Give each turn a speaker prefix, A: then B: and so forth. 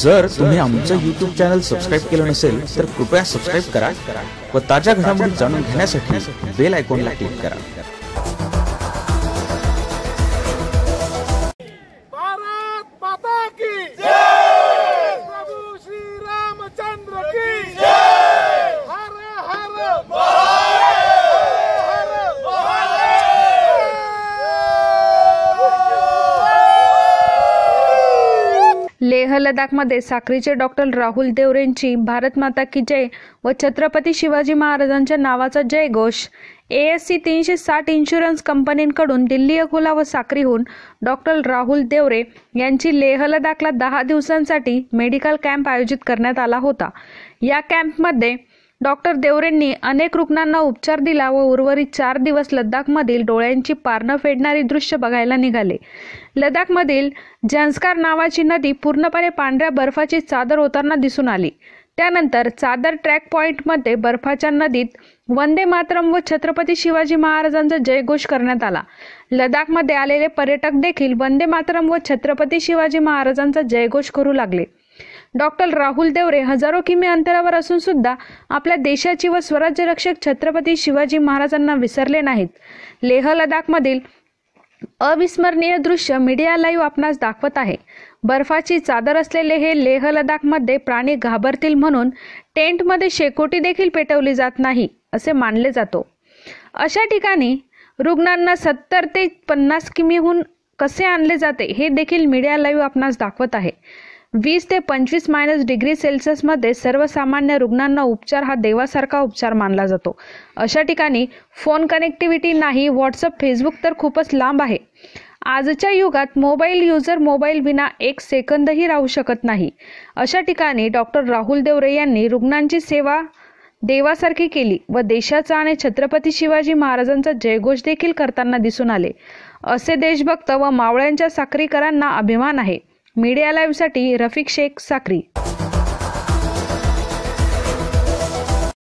A: जर तुम्ही आमचं युट्यूब चॅनल सबस्क्राईब केलं नसेल तर कृपया सबस्क्राईब करा व ताज्या घडामोडी जाणून घेण्यासाठी बेल आयकॉनला क्लिक करा.
B: भारत माता की जय प्रभु श्री रामचंद्र की जय हर हर हर
C: लेह लडाखमध्ये साक्रीचे डॉक्टर राहुल देवरेंची भारत माता की जय व छत्रपती शिवाजी महाराजांच्या नावाचा जयघोष. ए एस सी तीनशे साठ इन्शुरन्स कंपनींकडून दिल्ली अकोला व साक्रीहून डॉक्टर राहुल देवरे यांची लेह लडाखला दहा दिवसांसाठी मेडिकल कॅम्प आयोजित करण्यात आला होता. या कॅम्पमध्ये डॉक्टर देवरेंनी अनेक रुग्णांना उपचार दिला व उर्वरित चार दिवस लद्दाखमधील डोळ्यांची पारणं फेडणारी दृश्य बघायला निघाले. लडाखमधील झंस्कार नावाची नदी पूर्णपणे पांढऱ्या बर्फाची चादर होताना दिसून आली. त्यानंतर चादर ट्रॅक पॉईंटमध्ये बर्फाच्या नदीत वंदे मातरम व छत्रपती शिवाजी महाराजांचा जयघोष करण्यात आला. लडाखमध्ये आलेले पर्यटक देखील वंदे मातरम व छत्रपती शिवाजी महाराजांचा जयघोष करू लागले. डॉक्टर राहुल देवरे हजारो किमी अंतरावर असून सुद्धा आपल्या देशाची व स्वराज्य रक्षक छत्रपती शिवाजी महाराजांना विसरले नाहीत. लेह लडाखमधील अविस्मरणीय दृश्य मीडिया लाईव्ह आपणास दाखवत आहे. बर्फाची चादर असलेले हे लेह लडाखमध्ये प्राणी घाबरतील म्हणून टेंटमध्ये शेकोटी देखील पेटवली जात नाही असे मानले जातो. अशा ठिकाणी रुग्णांना सत्तर ते पन्नास किमीहून कसे आणले जाते हे देखील मीडिया लाईव्ह आपणास दाखवत आहे. वीस ते पंचवीस मायनस डिग्री सेल्सिअसमध्ये सर्वसामान्य रुग्णांना उपचार हा देवासारखा उपचार मानला जातो. अशा ठिकाणी फोन कनेक्टिव्हिटी नाही व्हॉट्सअप फेसबुक तर खूपच लांब आहे. आजच्या युगात मोबाईल युजर मोबाईल विना एक सेकंदही राहू शकत नाही. अशा ठिकाणी डॉक्टर राहुल देवरे यांनी रुग्णांची सेवा देवासारखी केली व देशाचा आणि छत्रपती शिवाजी महाराजांचा जयघोष देखील करताना दिसून आले. असे देशभक्त व मावळ्यांच्या साक्रीकरांना अभिमान आहे. मीडिया लाईव्हसाठी रफिक शेख साक्री